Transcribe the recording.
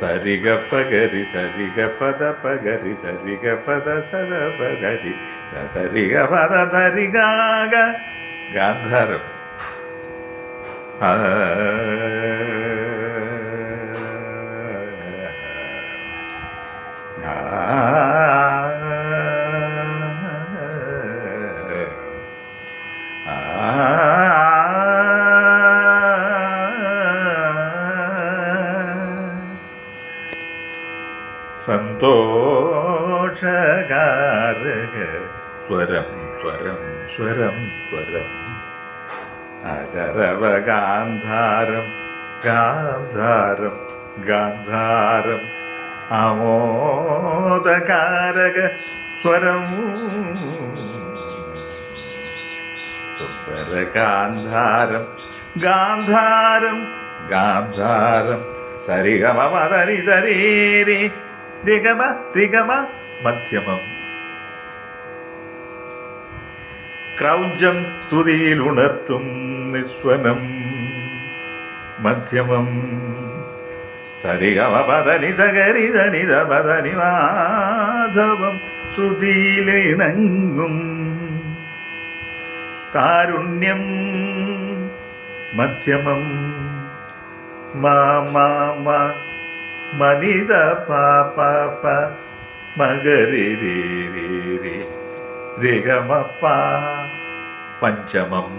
ಸರಿಗ ಪಗರಿ ಸರಿಗ ಪದ ಪಗರಿ ಸರಿಗ ಪದ ಸದ ಪಗರಿ ಸರಿಗ ಪದ ಸರಿಗಾಗ ಗಾಂಧಾರ ಆ സന്തോഷകാരക. സ്വരം സ്വരം സ്വരം സ്വരം. അചരവ ഗാന്ധാരം ഗാന്ധാരം. ഗാന്ധാരം അമോദകാരക സ്വരം. സുന്ദര ഗാന്ധാരം ഗാന്ധാരം. ഗാന്ധാരം സരിഗമ മദരി തരീരി രിഗമ ത്രിഗമ മധ്യമം. ക്രൗഞ്ചം സ്തുതിയിൽ ഉണർത്തും നിസ്വനം. മധ്യമം. സരിഗമ പദനി തകരി ധനിത പദനി മാധവം ശ്രുതിയിലിണങ്ങും കാരുണ്യം. മധ്യമം. മാ മാ மனித பாப மகரி ரே ரே ரே ரிகமப்பா பஞ்சமம்.